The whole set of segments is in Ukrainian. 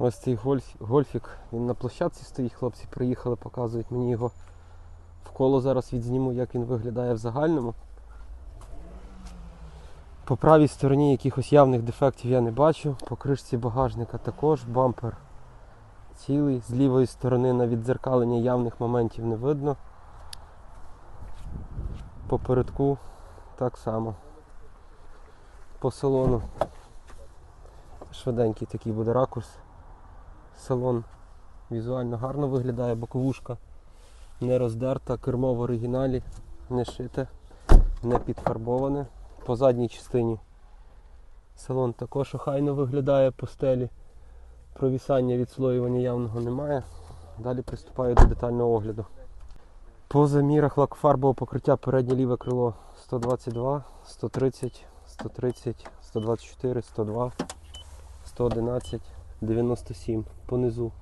Ось цей гольф, гольфік, він на площадці стоїть, хлопці приїхали, показують мені його вколо зараз відзніму, як він виглядає в загальному. По правій стороні якихось явних дефектів я не бачу. По кришці багажника також бампер цілий. З лівої сторони на віддзеркалення явних моментів не видно. По передку так само. По салону. Швиденький такий буде ракурс. Салон візуально гарно виглядає, боковушка не роздерта, кермо в оригіналі, не шите, не підфарбоване. По задній частині салон також охайно виглядає по стелі. Провісання відслоювання явного немає. Далі приступаю до детального огляду. По замірах лакофарбового покриття переднє ліве крило 122, 130, 130, 124, 102, 111, 97. Понизу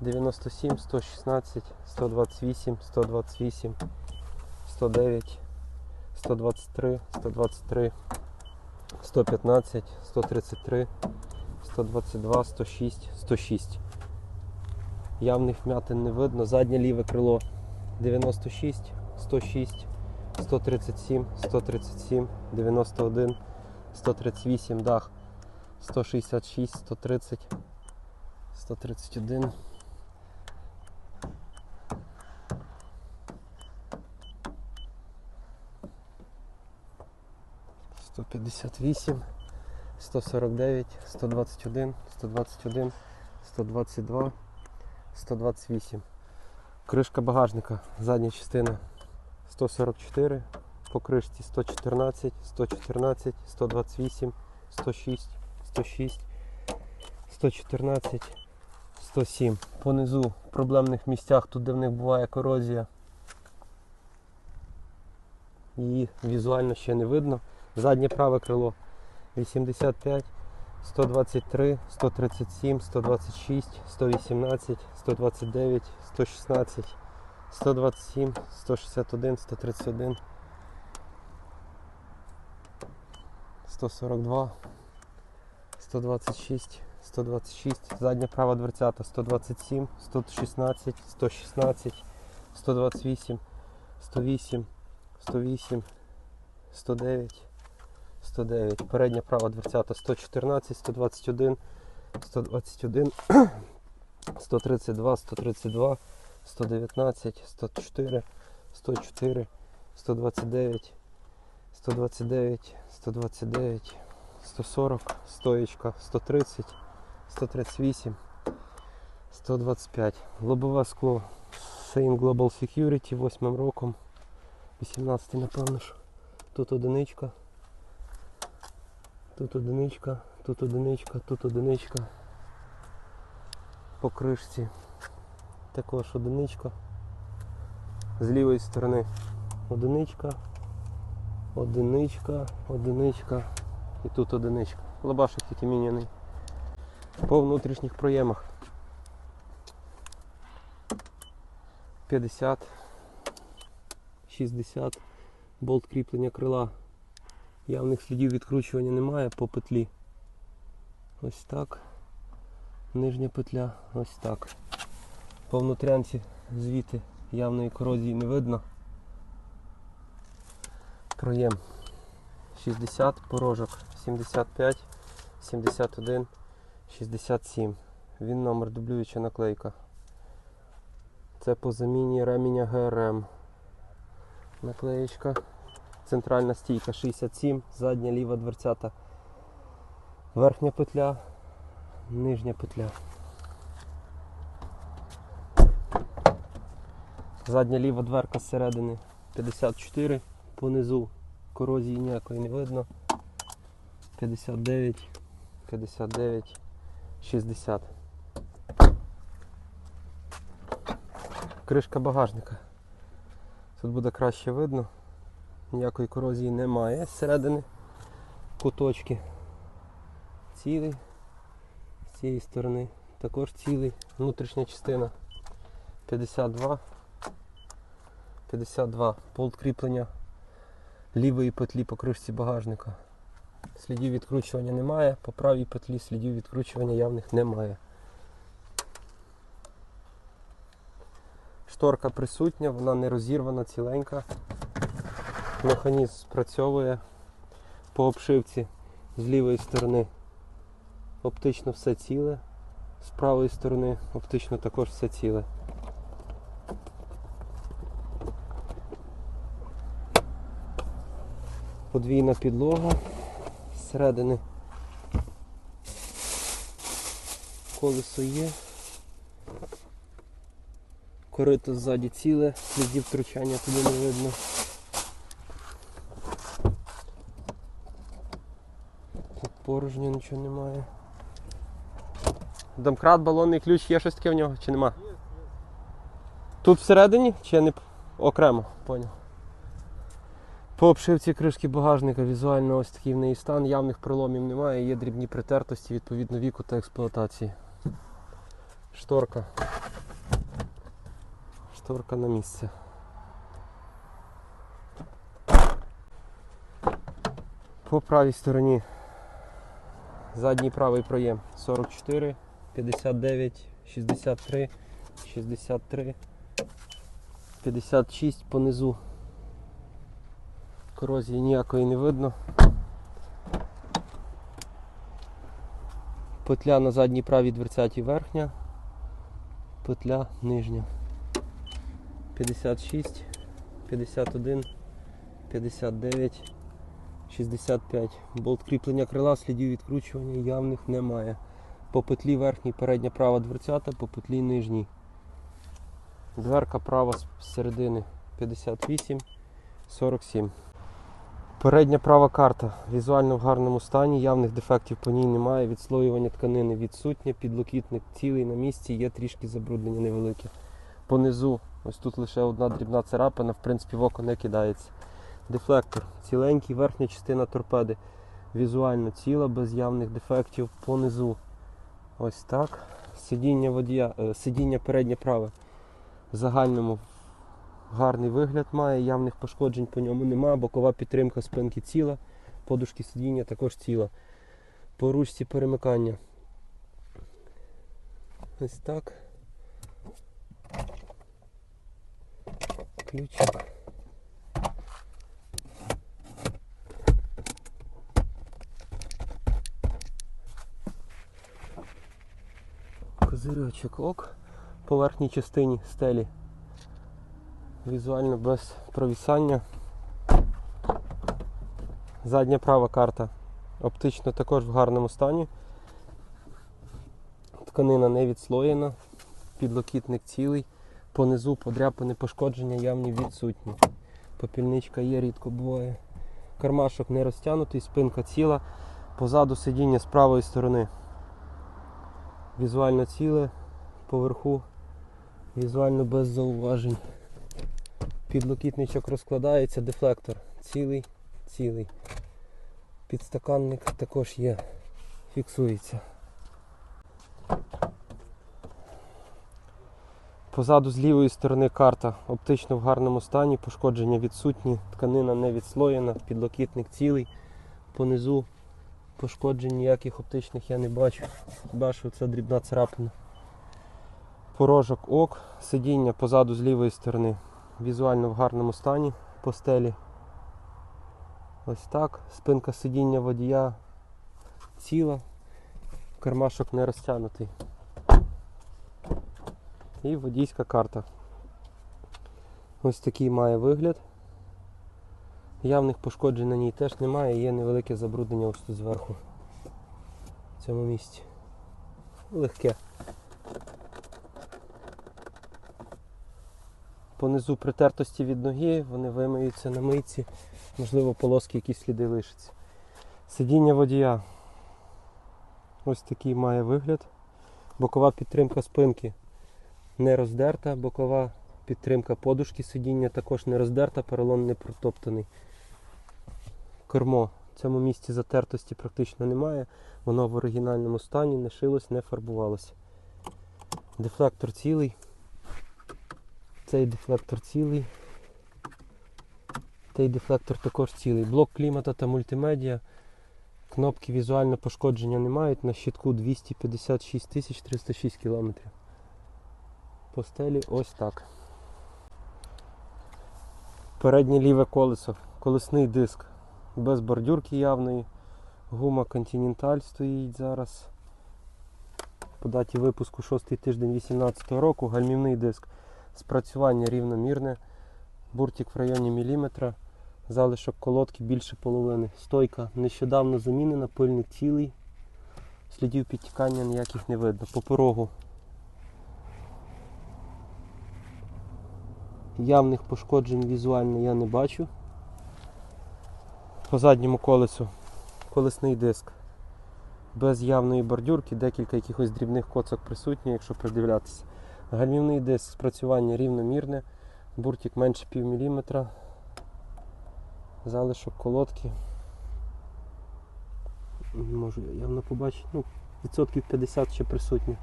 97, 116, 128, 128, 109, 123, 123, 115, 133, 122, 106, 106. Явних вмятин не видно. Заднє ліве крило 96, 106, 137, 137, 91, 138, дах 166, 130, 131. Сто п'ятдесят вісім, сто сорок дев'ять, сто двадцять один, сто двадцять один, сто двадцять два, сто двадцять вісім. Кришка багажника, задня частина 144, по кришці 114, 114, 128, 106, 106, 114, 107. Понизу в проблемних місцях, тут де в них буває корозія. Її візуально ще не видно. Заднє праве крило 85, 123, 137, 126, 118, 129, 116, 127, 161, 131, 142, 126, 126, задня права дверцята 127, 116, 116, 128, 108, 108, 109, 109, передня права дверцята 114, 121, 121, 132, 132, 119, 104, 104, 129, 129, 129, 140, стоечка, 130, 138, 125. Лобове скло Sein Global Security 8 роком. 18 напевно ж. Тут одиничка. Тут одиничка, тут одиничка, тут одиничка. По кришці також одиничка. З лівої сторони одиничка, одиничка, одиничка і тут одиничка. Лабашик тільки міняний. По внутрішніх проємах 50, 60, болт кріплення крила. Явних слідів відкручування немає по петлі. Ось так. Нижня петля, ось так. По внутрянці звідти явної корозії не видно. Проєм 60, порожок 75, 71, 67. Він номер дублююча наклейка. Це по заміні реміння ГРМ. Наклеєчка. Центральна стійка 67, задня ліва дверцята. Верхня петля, нижня петля. Задня ліва дверка зсередини 54, понизу корозії ніякої не видно. 59, 59, 60. Кришка багажника. Тут буде краще видно. Ніякої корозії немає зсередини. Куточки цілий. З цієї сторони також цілий. Внутрішня частина 52. 52. Болт кріплення лівої петлі по кришці багажника. Слідів відкручування немає, по правій петлі слідів відкручування явних немає. Шторка присутня, вона не розірвана, ціленька. Механізм спрацьовує по обшивці з лівої сторони. Оптично все ціле, з правої сторони оптично також все ціле. Подвійна підлога зсередини. Колесо є. Корито ззаді ціле, слідів втручання туди не видно. Тут порожньо нічого немає. Домкрат, балонний ключ, є щось таке в нього чи нема? Тут всередині чи не окремо? Поняв. По обшивці кришки багажника візуально ось такий в неї стан, явних проломів немає, є дрібні притертості відповідно віку та експлуатації. Шторка. Шторка на місце. По правій стороні задній правий проєм 44, 59, 63, 63, 56 понизу. Корозії ніякої не видно. Петля на задній правій дверцяті верхня, петля нижня. 56, 51, 59, 65. Болт кріплення крила, слідів відкручування явних немає. По петлі верхній передня права дверцята, по петлі нижній. Дверка права з середини 58, 47. Передня права карта візуально в гарному стані, явних дефектів по ній немає, відслоювання тканини відсутнє, підлокітник цілий на місці, є трішки забруднення невелике. Понизу, ось тут лише одна дрібна царапина, в принципі в око не кидається. Дефлектор ціленький, верхня частина торпеди візуально ціла, без явних дефектів понизу. Ось так. Сидіння водія, е, сидіння переднє праве в загальному гарний вигляд має, явних пошкоджень по ньому немає, бокова підтримка спинки ціла, подушки сидіння також ціла. По ручці перемикання. Ось так. Ключик. Козирьочок ок. По верхній частині стелі візуально без провісання. Задня права карта оптично також в гарному стані. Тканина не відслоєна, підлокітник цілий, понизу подряпини пошкодження явні відсутні. Попільничка є, рідко буває. Кармашок не розтягнутий, спинка ціла, позаду сидіння з правої сторони. Візуально ціле, поверху, візуально без зауважень. Підлокітничок розкладається, дефлектор цілий, цілий. Підстаканник також є, фіксується. Позаду з лівої сторони карта оптично в гарному стані, пошкодження відсутні, тканина не відслоєна, підлокітник цілий. Понизу пошкоджень ніяких оптичних я не бачу. Що це дрібна царапина. Порожок ок, сидіння позаду з лівої сторони візуально в гарному стані по стелі. Ось так. Спинка сидіння водія ціла, кармашок не розтягнутий. І водійська карта. Ось такий має вигляд. Явних пошкоджень на ній теж немає, є невелике забруднення ось тут зверху в цьому місці. Легке. Понизу притертості від ноги, вони вимиються на мийці, можливо, полоски якісь сліди лишаться. Сидіння водія. Ось такий має вигляд. Бокова підтримка спинки не роздерта, бокова підтримка подушки сидіння також не роздерта, поролон не протоптаний. Кермо в цьому місці затертості практично немає, воно в оригінальному стані, не шилось, не фарбувалося. Дефлектор цілий. Цей дефлектор цілий. Цей дефлектор також цілий. Блок клімата та мультимедіа Кнопки візуально пошкодження не мають. На щитку 256 тисяч 306 кілометрів. По стелі ось так. Переднє ліве колесо, колесний диск. Без бордюрки явної. Гума Continental стоїть зараз. По даті випуску 6 тиждень 2018 року. Гальмівний диск. Спрацювання рівномірне. Буртик в районі міліметра. Залишок колодки більше половини. Стойка нещодавно замінена, пильник цілий. Слідів підтікання ніяких не видно. По порогу явних пошкоджень візуально я не бачу. По задньому колесу колесний диск. Без явної бордюрки, декілька якихось дрібних коцок присутні, якщо придивлятися. Гальмівний диск спрацювання рівномірне, буртик менше пів міліметра залишок колодки. Можу я явно побачити, ну, відсотків 50 ще присутні.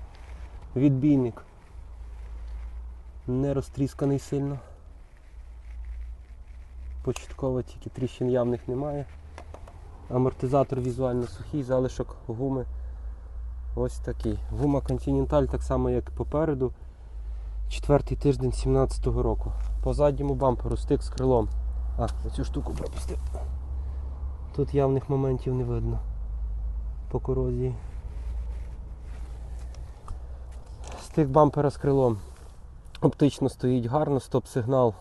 Відбійник не розтрісканий сильно. Початково тільки тріщин явних немає. Амортизатор візуально сухий, залишок гуми ось такий. Гума Continental так само, як і попереду. Четвертий тиждень 17-го року. По задньому бамперу стик з крилом. А, оцю штуку пропустив. Тут явних моментів не видно по корозії. Стик бампера з крилом. Оптично стоїть гарно, стоп-сигнал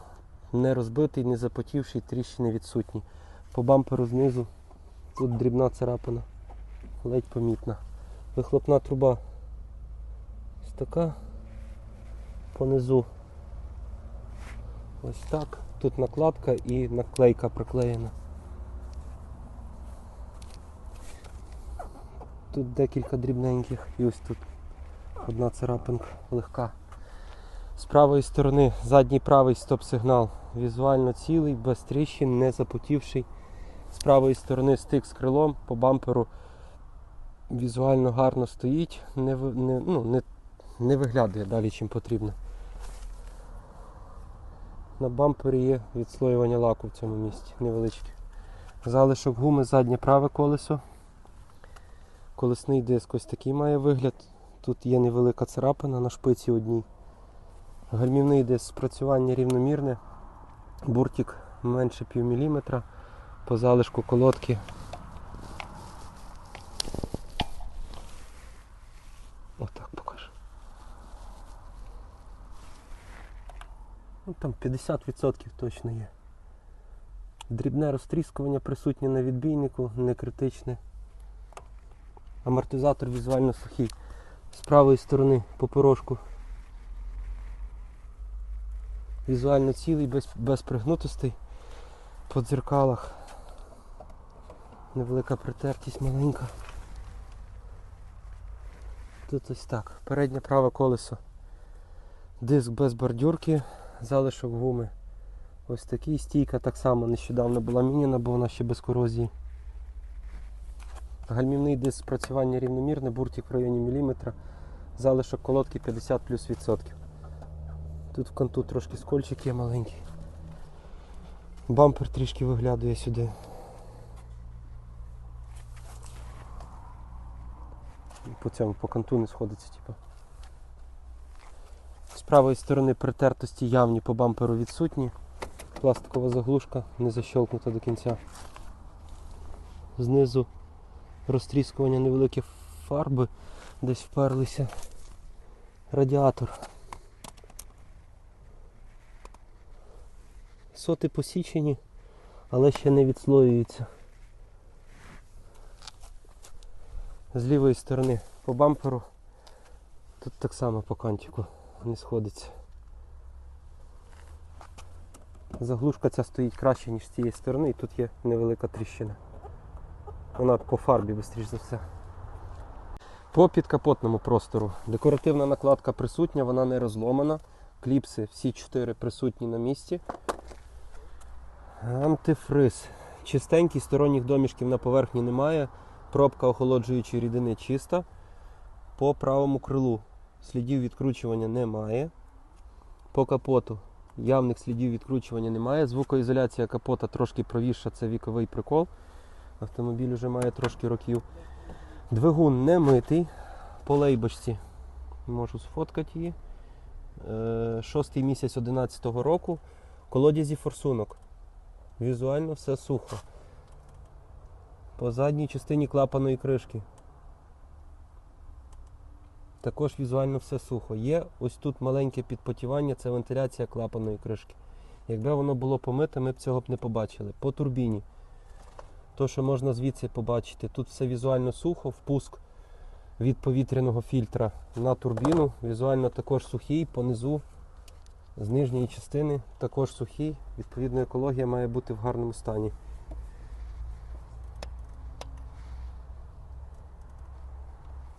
не розбитий, не запотівший, тріщини відсутні. По бамперу знизу тут дрібна царапина, ледь помітна. Вихлопна труба ось така понизу. Ось так. Тут накладка і наклейка приклеєна. Тут декілька дрібненьких і ось тут одна царапинка легка. З правої сторони задній правий стоп-сигнал візуально цілий, без тріщин, не запотівший. З правої сторони стик з крилом по бамперу візуально гарно стоїть, не, не, ну, не, не виглядає далі, чим потрібно. На бампері є відслоювання лаку в цьому місці невеличке. Залишок гуми заднє праве колесо. Колесний диск ось такий має вигляд. Тут є невелика царапина на шпиці одній. Гальмівний диск спрацювання рівномірне. Буртик менше пів міліметра. По залишку колодки. Отак Ну, там 50% точно є. Дрібне розтріскування присутнє на відбійнику, не критичне. Амортизатор візуально сухий. З правої сторони по порожку. Візуально цілий, без, без пригнутостей. По дзеркалах. Невелика притертість маленька. Тут ось так. Переднє праве колесо. Диск без бордюрки, залишок гуми. Ось такий стійка так само нещодавно була міняна, бо вона ще без корозії. Гальмівний диск спрацювання рівномірне, буртик в районі міліметра, залишок колодки 50 плюс відсотків. Тут в канту трошки скольчик є маленький. Бампер трішки виглядає сюди. По цьому по канту не сходиться, типу. Правої сторони притертості явні по бамперу відсутні. Пластикова заглушка не защолкнута до кінця. Знизу розтріскування невеликі фарби десь вперлися. Радіатор. Соти посічені, але ще не відслоюються. З лівої сторони по бамперу. Тут так само по кантику не сходиться. Заглушка ця стоїть краще, ніж з цієї сторони, і тут є невелика тріщина. Вона по фарбі, швидше за все. По підкапотному простору. Декоративна накладка присутня, вона не розломана. Кліпси всі чотири присутні на місці. Антифриз. Чистенький, сторонніх домішків на поверхні немає. Пробка охолоджуючої рідини чиста. По правому крилу слідів відкручування немає. По капоту явних слідів відкручування немає. Звукоізоляція капота трошки правіша, це віковий прикол. Автомобіль вже має трошки років. Двигун не митий. По лейбочці можу сфоткати її. Е, Шостий місяць 11-го року. Колодязі форсунок. Візуально все сухо. По задній частині клапаної кришки. Також візуально все сухо. Є ось тут маленьке підпотівання, це вентиляція клапаної кришки. Якби воно було помите, ми б цього б не побачили. По турбіні. То, що можна звідси побачити, тут все візуально сухо, впуск від повітряного фільтра на турбіну. Візуально також сухий, понизу з нижньої частини також сухий. Відповідно, екологія має бути в гарному стані.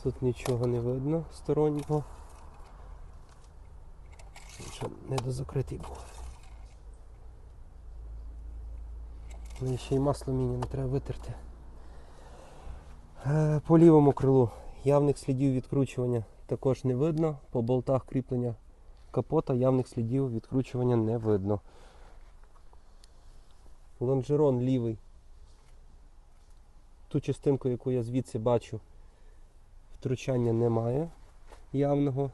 Тут нічого не видно стороннього. Щоб не дозакритий був. Ну ще й масло міні не треба витерти. Е, По лівому крилу явних слідів відкручування також не видно. По болтах кріплення капота явних слідів відкручування не видно. Лонжерон лівий. Ту частинку, яку я звідси бачу, втручання немає явного,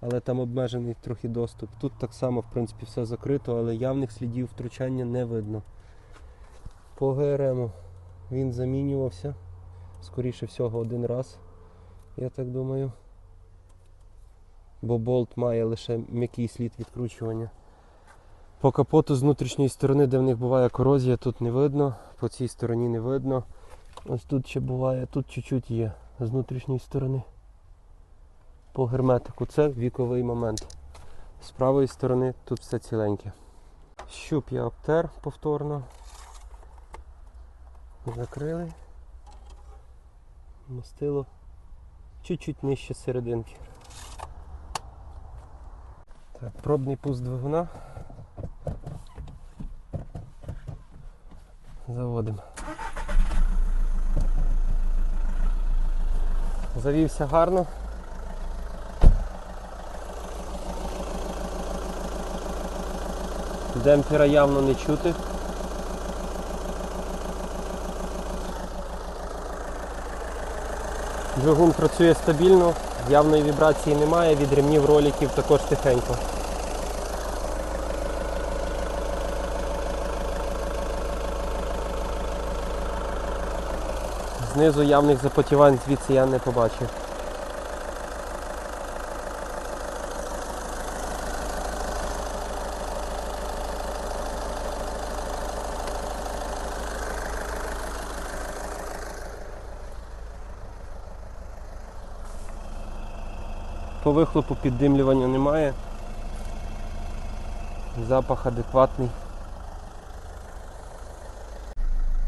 але там обмежений трохи доступ. Тут так само, в принципі, все закрито, але явних слідів втручання не видно. По ГРМу він замінювався, скоріше всього, один раз, я так думаю. Бо болт має лише м'який слід відкручування. По капоту з внутрішньої сторони, де в них буває корозія, тут не видно, по цій стороні не видно. Ось тут ще буває, тут чуть-чуть є з внутрішньої сторони. По герметику це віковий момент. З правої сторони тут все ціленьке. Щуп я обтер повторно. Закрили. Мастило чуть-чуть нижче серединки. Так, пробний пуск двигуна. Заводимо. Завівся гарно. Демпфера явно не чути. Двигун працює стабільно, явної вібрації немає, від ремнів роліків також тихенько. Знизу явних запотівань звідси я не побачив. По вихлопу піддимлювання немає. Запах адекватний.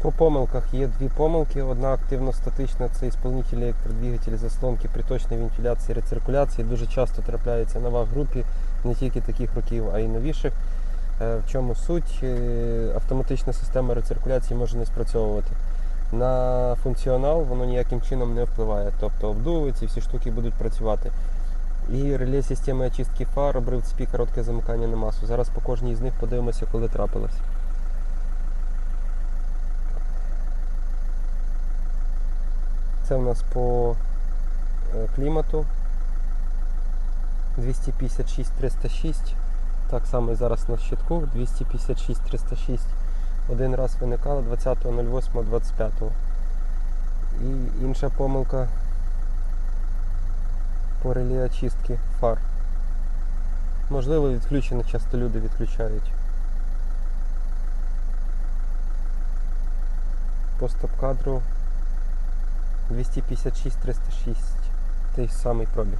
По помилках є дві помилки. Одна активно-статична це ісполнитель електродвигателі заслонки приточної вентиляції рециркуляції. Дуже часто трапляється на ваг групі не тільки таких років, а й новіших. Е, В чому суть? Е, Автоматична система рециркуляції може не спрацьовувати. На функціонал воно ніяким чином не впливає. Тобто обдуви ці всі штуки будуть працювати. І реле системи очистки фар, обрив цепі, коротке замикання на масу. Зараз по кожній з них подивимося, коли трапилось. Це в нас по е, клімату 256-306. Так само і зараз на щитку 256-306. Один раз виникало 20.08.25. І інша помилка по реле очистки фар. Можливо, відключених часто люди відключають. По стоп-кадру 256-306. Той самий пробіг.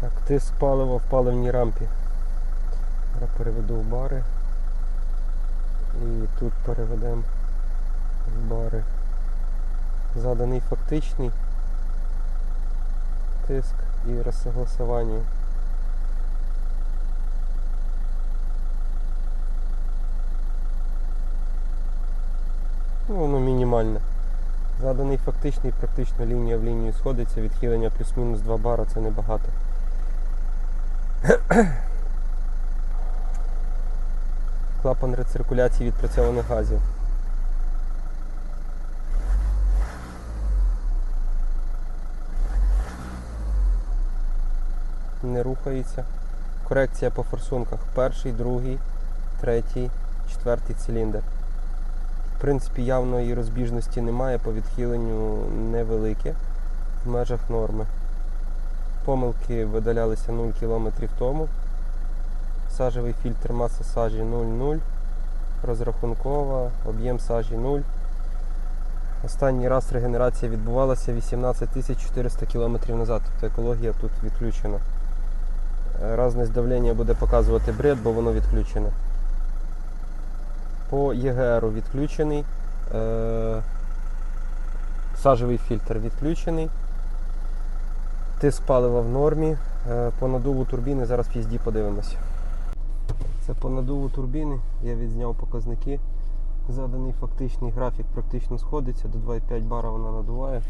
Так, тиск палива в паливній рампі. Зараз переведу в бари. І тут переведемо в бари. Заданий фактичний тиск і розсогласування. Ну, воно мінімальне. Заданий фактичний, практично лінія в лінію сходиться, відхилення плюс-мінус 2 бара це небагато. Клапан рециркуляції відпрацьованих газів. Не рухається. Корекція по форсунках. Перший, другий, третій, четвертий циліндр. В принципі, явної розбіжності немає, по відхиленню невелике в межах норми. Помилки видалялися 0 км тому. Сажевий фільтр маса сажі 0,0. Розрахункова, об'єм сажі 0. Останній раз регенерація відбувалася 18 400 км назад, тобто екологія тут відключена. Разне давлення буде показувати бред, бо воно відключене. По ЄГРу відключений. Е, сажевий фільтр відключений. Тиск палива в нормі. Е, По надуву турбіни зараз в їзді подивимося. Це по надуву турбіни. Я відзняв показники. Заданий фактичний графік практично сходиться, до 2,5 бара вона надуває.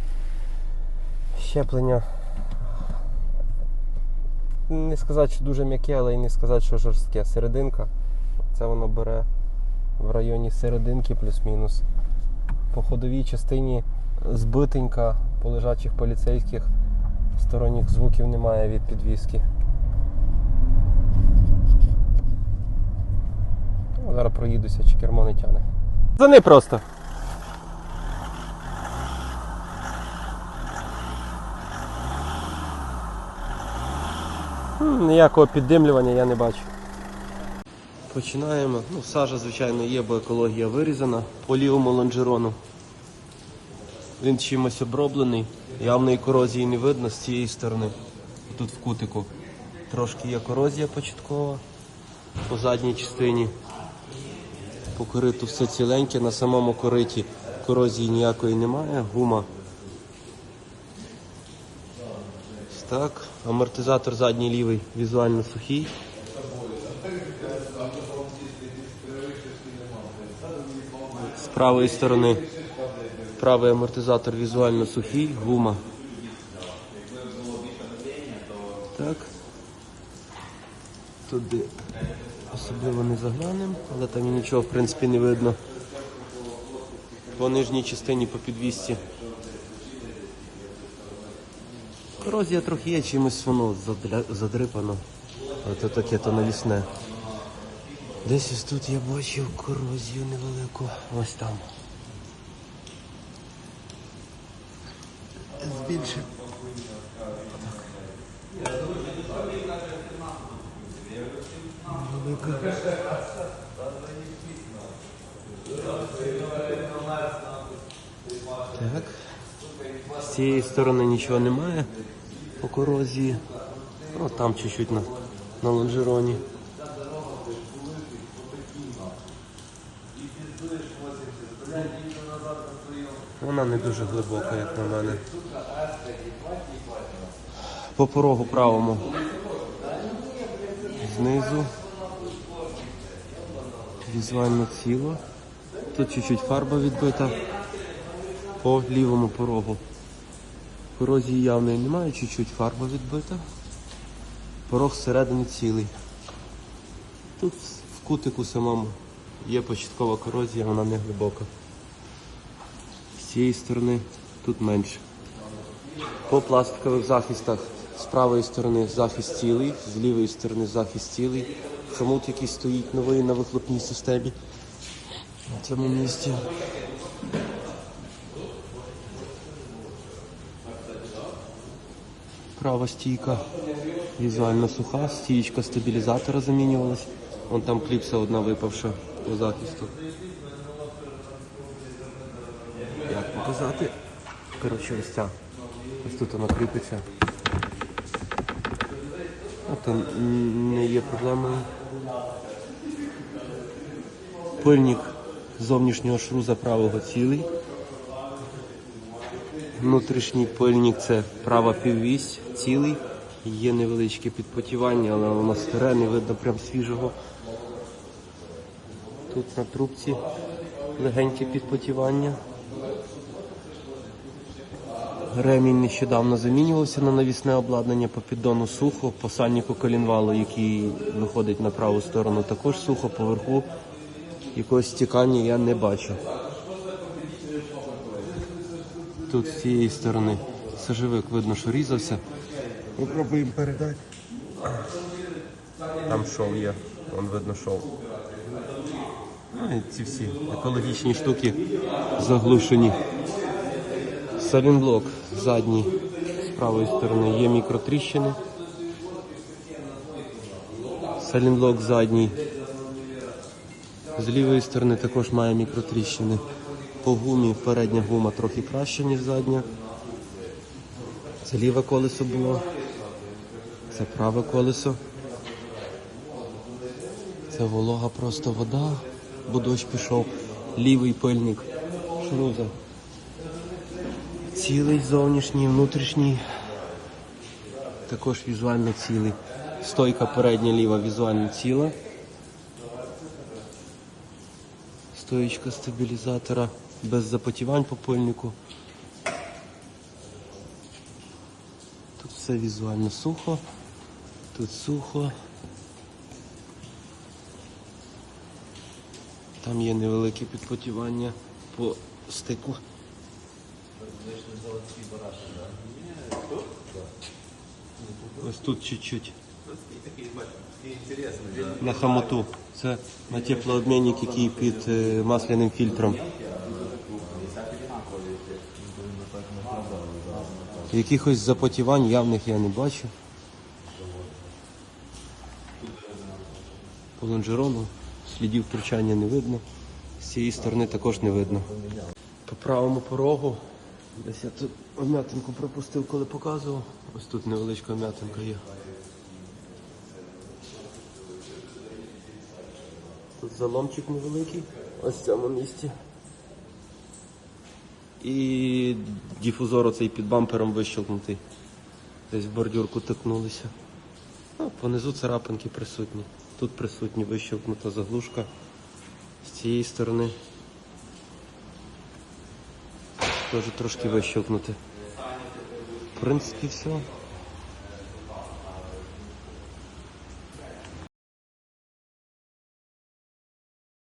Щеплення. Не сказати, що дуже м'яке, але і не сказати, що жорстке. Серединка. Це воно бере в районі серединки плюс-мінус. По ходовій частині збитенька по лежачих поліцейських. Сторонніх звуків немає від підвіски. Зараз проїдуся, чи кермо не тяне. Зани просто. Ніякого піддимлювання я не бачу. Починаємо. Ну, сажа, звичайно, є, бо екологія вирізана по лівому лонжерону. Він чимось оброблений. Явної корозії не видно з цієї сторони. Тут в кутику. Трошки є корозія початкова по задній частині. По кориту все ціленьке, на самому кориті корозії ніякої немає, гума. Так, амортизатор задній лівий візуально сухий. З правої сторони правий амортизатор візуально сухий, гума. Так. Туди особливо не заглянемо, але там і нічого в принципі не видно. По нижній частині по підвісці. Корозія трохи є, чимось воно задрипано. Але таке то навісне. Десь ось тут я бачив корозію невелику. Ось там. Збільшив. Так. З цієї сторони нічого немає по корозії. Ну, там чуть-чуть на, на лонжероні. Вона не дуже глибока, як на мене. По порогу правому. Знизу. Візуально ціло. Тут чуть-чуть фарба відбита по лівому порогу. Корозії явної немає, чуть-чуть фарба відбита. Порог зсередини цілий. Тут в кутику самому є початкова корозія, вона не глибока. З цієї сторони тут менше. По пластикових захистах з правої сторони захист цілий, з лівої сторони захист цілий. Хомут, який стоїть новий на вихлопній системі. На цьому місці. Права стійка візуально суха, стієчка стабілізатора замінювалась. Вон там кліпса одна випавша по захисту. Як показати? Коротше, ось ця. Ось тут вона кріпиться. От м, не є проблемою. Пильник зовнішнього шруза правого цілий. Внутрішній пильник це права піввісь цілий. Є невеличке підпотівання, але воно старе, не видно прям свіжого. Тут на трубці легеньке підпотівання. Ремінь нещодавно замінювався на навісне обладнання по піддону сухо, по сальнику колінвалу, який виходить на праву сторону, також сухо, поверху якогось стікання я не бачу. Тут з цієї сторони сажевик видно, що різався. Попробуємо передати. Там шов є, вон видно шов. Ці всі екологічні штуки заглушені. Салінблок задній з правої сторони є мікротріщини. Салінблок задній. З лівої сторони також має мікротріщини. По гумі передня гума трохи краще, ніж задня. Це ліве колесо було. Це праве колесо. Це волога просто вода, бо дощ пішов. Лівий пильник. Шруза. Цілий зовнішній, внутрішній. Також візуально цілий. Стойка передня ліва візуально ціла. Стоїчка стабілізатора без запотівань по пильнику. Тут все візуально сухо. Тут сухо. Там є невелике підпотівання по стику. Ось тут чуть-чуть. На хамоту. Це на теплообмінник, який під е, масляним фільтром. Якихось запотівань явних я не бачу. По лонжерону слідів втручання не видно. З цієї сторони також не видно. По правому порогу. Десь я тут вмятинку пропустив, коли показував. Ось тут невеличка вмятинка є. Тут заломчик невеликий, ось в цьому місці. І дифузор оцей під бампером вищелкнутий. Десь в бордюрку тикнулися. Ну, понизу царапинки присутні. Тут присутні вищелкнута заглушка. З цієї сторони теж трошки вищелкнути. В принципі, все.